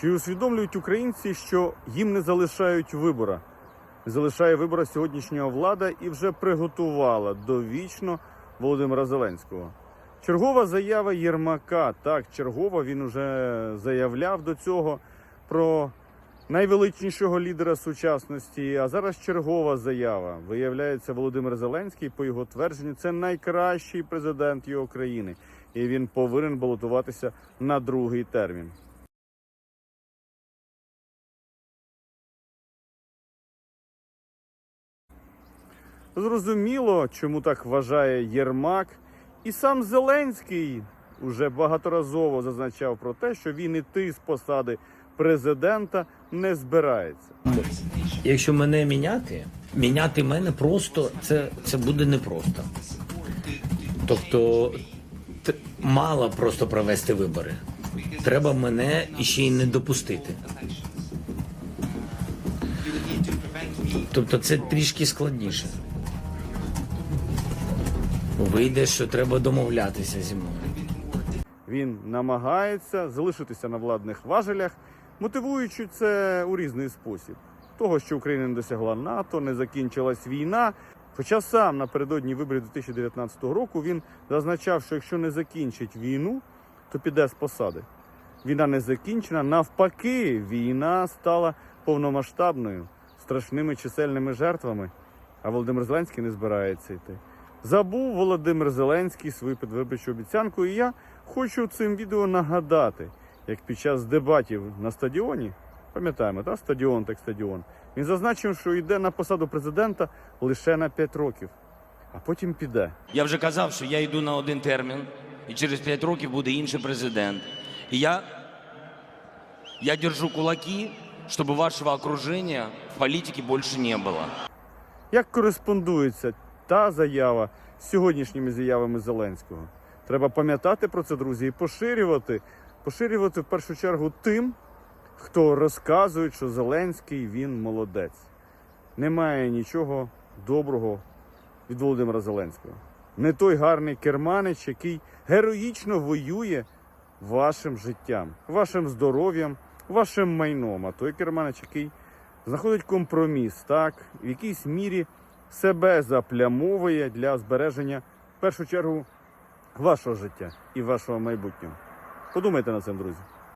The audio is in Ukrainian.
Чи усвідомлюють українці, що їм не залишають вибора? Залишає вибора сьогоднішня влада і вже приготувала довічно Володимира Зеленського. Чергова заява Єрмака. Так, чергова він уже заявляв до цього про найвеличнішого лідера сучасності. А зараз чергова заява. Виявляється, Володимир Зеленський, по його твердженню, це найкращий президент його країни, і він повинен балотуватися на другий термін. Зрозуміло, чому так вважає Єрмак. І сам Зеленський уже багаторазово зазначав про те, що він іти з посади президента не збирається. Якщо мене міняти, міняти мене просто це, це буде непросто. Тобто мало просто провести вибори. Треба мене іще й не допустити. Тобто це трішки складніше. Вийде, що треба домовлятися зі мною. Він намагається залишитися на владних важелях, мотивуючи це у різний спосіб. Того, що Україна не досягла НАТО, не закінчилась війна. Хоча сам напередодні виборів 2019 року він зазначав, що якщо не закінчить війну, то піде з посади. Війна не закінчена. Навпаки, війна стала повномасштабною, страшними чисельними жертвами. А Володимир Зеленський не збирається йти. Забув Володимир Зеленський свою підвиборчу обіцянку, і я хочу цим відео нагадати, як під час дебатів на стадіоні, пам'ятаємо, та стадіон так стадіон, він зазначив, що йде на посаду президента лише на 5 років, а потім піде. Я вже казав, що я йду на один термін, і через 5 років буде інший президент. І я, я держу кулаки, щоб вашого окруження в політиці більше не було. Як кореспондується та заява з сьогоднішніми заявами Зеленського? Треба пам'ятати про це, друзі, і поширювати. Поширювати в першу чергу тим, хто розказує, що Зеленський він молодець. Немає нічого доброго від Володимира Зеленського. Не той гарний керманич, який героїчно воює вашим життям, вашим здоров'ям, вашим майном. А той керманич, який знаходить компроміс, так, в якійсь мірі себе заплямовує для збереження в першу чергу вашого життя і вашого майбутнього. Подумайте над цим, друзі.